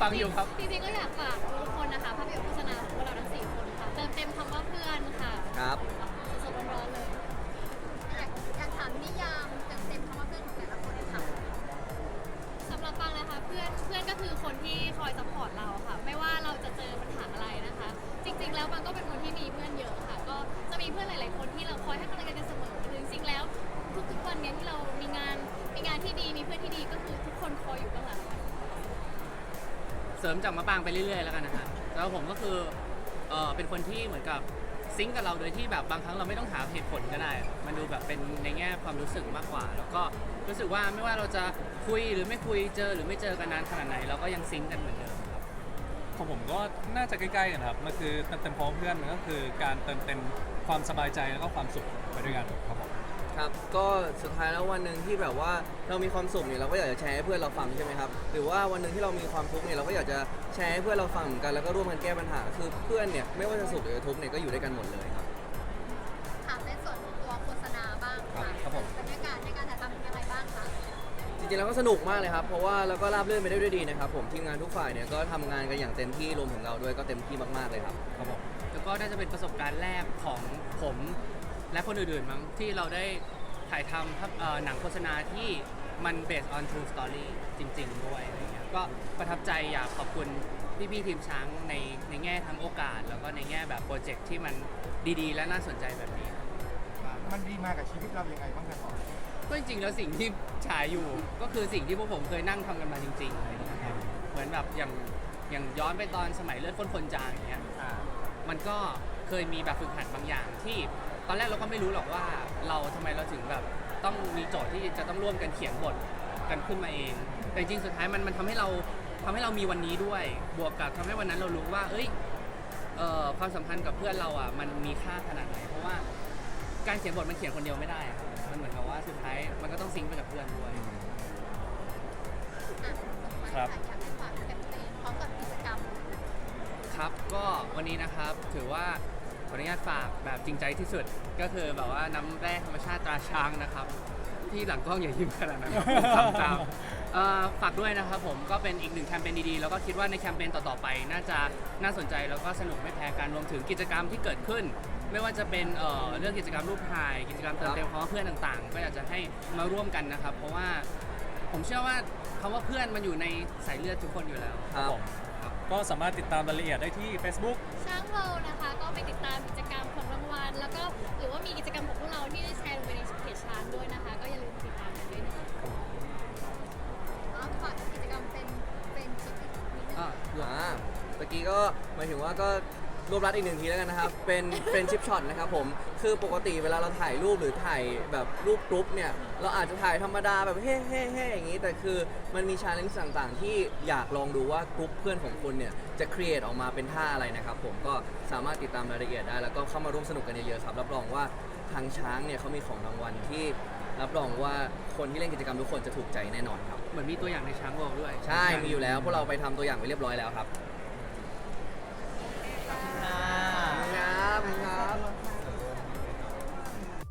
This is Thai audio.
ฟังอยู่ครับ จริงๆก็อยากฝากทุกคนนะคะภาพยนตร์โฆษณาของพวกเราทั้งสี่คนค่ะเติมเต็มคำว่าเพื่อนค่ะครับ สดๆร้อนๆเลยอยากอยากถามนิยามเต็มเต็มๆคำว่าเพื่อนของแต่ละคนเลยค่ะสำหรับปังนะคะเพื่อนเพื่อนก็คือคนที่คอยซัพพอร์ตเราค่ะ ไม่ว่าเราจะเจอปัญหาอะไรนะคะ จริง ๆ แล้วปังก็เป็นคนที่มีเพื่อนเยอะค่ะ ก็จะมีเพื่อนหลาย ๆ คนที่เราคอยให้กำลังใจกันเสมอคือจริงๆแล้ว ทุกๆวันเนี้ยที่เรามีงานมีงานที่ดีมีเพื่อนที่ดีก็คือทุกคนคอยอยู่ข้างหลัง เสริมจากมะปางไปเรื่อยๆแล้วกันนะฮะแล้วผมก็คือเออเป็นคนที่เหมือนกับซิงก์กับเราโดยที่แบบบางครั้งเราไม่ต้องหาเหตุผลก็ได้ มันดูแบบเป็นในแง่ความรู้สึกมากกว่า แล้วก็รู้สึกว่าไม่ว่าเราจะคุยหรือไม่คุยเจอหรือไม่เจอกันนานขนาดไหนเราก็ยังซิงก์กันเหมือนเดิมครับ ของผมก็น่าจะใกล้ๆกันครับ มันคือเติมเต็มพร้อมเพื่อนมันก็คือการเติมเต็มความสบายใจแล้วก็ความสุขไปด้วยกันครับผม ครับ ก็สุดท้ายแล้ววันหนึ่งที่แบบว่าเรามีความสุขเนี่ยเราก็อยากจะแชร์ให้เพื่อนเราฟังใช่ไหมครับ หรือว่าวันหนึ่งที่เรามีความทุกข์เนี่ยเราก็อยากจะแชร์ให้เพื่อนเราฟังเหมือนกันแล้วก็ร่วมกันแก้ปัญหา คือเพื่อนเนี่ยไม่ว่าจะสุขหรือทุกข์เนี่ยก็อยู่ด้วยกันหมดเลยครับ ถามในส่วนของตัวโฆษณาบ้างค่ะครับผม บรรยากาศในการถ่ายทำเป็นยังไงบ้างคะจริงๆแล้วก็สนุกมากเลยครับ เพราะว่าเราก็ราบรื่นไปได้ด้วยดีนะครับผมทีมงานทุกฝ่ายเนี่ยก็ทำงานกันอย่างเต็มที่รวมถึงเราด้วยก็เต็มที่มากๆเลยครับ ครับผมแล้วก็น่าจะเป็นประสบการณ์แรกของผม และคนอื่นๆมั้งที่เราได้ถ่ายทำภาพเอ่อหนังโฆษณาที่มัน based on true story จริง ๆ ด้วยอะไรเงี้ยก็ประทับใจอยากขอบคุณพี่ๆทีมช้างในในแง่ทั้งโอกาส แล้วก็ในแง่แบบโปรเจกต์ที่มันดีๆ และน่าสนใจแบบนี้ มันดีมากับชีวิตเรายังไงบ้างครับต่อก็จริงๆแล้วสิ่งที่ฉายอยู่ก็คือสิ่งที่พวกผมเคยนั่งทำกันมาจริงๆอะไรอย่างเงี้ยครับเหมือนแบบอย่างอย่างย้อนไปตอนสมัยเลือดข้นคนจางอย่างเงี้ยมันก็เคยมีแบบฝึกหัดบางอย่างที่ ตอนแรกเราก็ไม่รู้หรอกว่าเราทำไมเราถึงแบบต้องมีโจทย์ที่จะต้องร่วมกันเขียนบทกันขึ้นมาเอง แต่จริงๆสุดท้ายมันมันทำให้เราทำให้เรามีวันนี้ด้วย บวกกับทำให้วันนั้นเรารู้ว่า เอ้ยเอ่อความสัมพันธ์กับเพื่อนเราอะมันมีค่าขนาดไหน เพราะว่าการเขียนบทมันเขียนคนเดียวไม่ได้อะมันเหมือนกับว่าสุดท้ายมันก็ต้องซิงค์ไปกับเพื่อนด้วย อะสุดท้ายค่ะอยากให้ฝากแคมเปญพร้อมกับกิจกรรม ครับ ก็วันนี้นะครับถือว่าข ออนุญาตฝากแบบจริงใจที่สุด ก็คือแบบว่าน้ำแร่ธรรมชาติตราช้างนะครับ ที่หลังกล้องอย่ายิ้มขนาดนั้นทำตามเอ่อฝากด้วยนะครับผมก็เป็นอีกหนึ่งแคมเปญดีๆ แล้วก็คิดว่าในแคมเปญต่อๆไป น่าจะน่าสนใจแล้วก็สนุกไม่แพ้กันรวมถึงกิจกรรมที่เกิดขึ้น ไม่ว่าจะเป็นเอ่อเรื่องกิจกรรมรูปถ่าย กิจกรรมเติมเต็มความเพื่อนต่างๆ ก็อยากจะให้มาร่วมกันนะครับ เพราะว่า ผมเชื่อว่าคำว่าเพื่อนมันอยู่ในสายเลือดทุกคนอยู่แล้ว ครับผมก็สามารถติดตามรายละเอียดได้ที่ Facebook ช้างเวิลด์นะคะ ก็ไปติดตามกิจกรรมของรางวัลแล้วก็หรือว่ามีกิจกรรมของพวกเราที่ได้แชร์ลงไปในเพจช้างด้วยนะคะ ก็อย่าลืมติดตามกันด้วยนะคะอ๋อฝากกิจกรรมเป็นเป็นชิปนิดนึง อะอ่าเมื่อกี้ก็หมายถึงว่าก็ รวบรัดอีกหนึ่งทีแล้วกันนะครับ เป็นเป็นชิปช็อตนะครับผม คือปกติเวลาเราถ่ายรูปหรือถ่ายแบบรูปกรุ๊ปเนี่ย เราอาจจะถ่ายธรรมดาแบบเฮ้เฮ้เฮ้อย่างนี้ แต่คือมันมีชาเลนจ์ต่างๆ ที่อยากลองดูว่ากรุ๊ปเพื่อนของคุณเนี่ย จะครีเอทออกมาเป็นท่าอะไรนะครับผม ก็สามารถติดตามรายละเอียดได้ แล้วก็เข้ามาร่วมสนุกกันเยอะๆครับ รับรองว่าทางช้างเนี่ยเขามีของรางวัลที่ รับรองว่าคนที่เล่นกิจกรรมทุกคนจะถูกใจแน่นอนครับ เหมือนมีตัวอย่างในช้างวอลด้วย ใช่ มีอยู่แล้ว พวกเราไปทำตัวอย่างไว้เรียบร้อยแล้วครับอ่าครับครับ